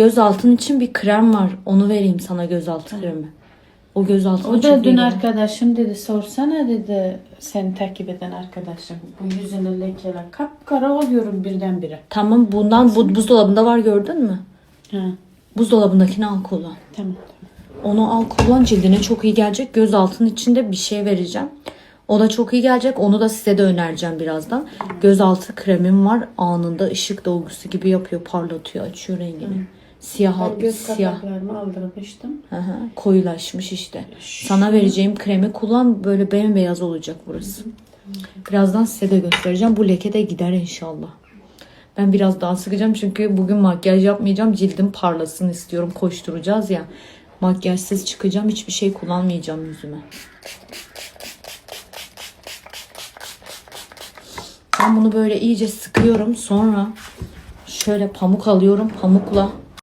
göz altın için bir krem var. Onu vereyim sana gözaltı kremi. O gözaltı O da dün arkadaşım dedi sorsana dedi seni takip eden arkadaşım. Bu yüzüne lekeler kapkara oluyorum birdenbire. Tamam bundan bu buzdolabında var gördün mü? Ha, Buzdolabındakini al kullan. tamam. Onu al kullan cildine çok iyi gelecek. Göz altın içinde bir şey vereceğim. O da çok iyi gelecek. Onu da size de önereceğim birazdan. Gözaltı kremim var. Anında ışık dolgusu gibi yapıyor. Parlatıyor. Açıyor rengini. Siyah, Ben göz siyah. kapaklarımı aldırmıştım. Hı hı, koyulaşmış işte. Sana vereceğim kremi kullan. Böyle bembeyaz olacak burası. Birazdan size de göstereceğim. Bu leke de gider inşallah. Ben biraz daha sıkacağım çünkü bugün makyaj yapmayacağım. Cildim parlasın istiyorum. Koşturacağız ya. Makyajsız çıkacağım. Hiçbir şey kullanmayacağım yüzüme. Ben bunu böyle iyice sıkıyorum. Sonra şöyle pamuk alıyorum. Pamukla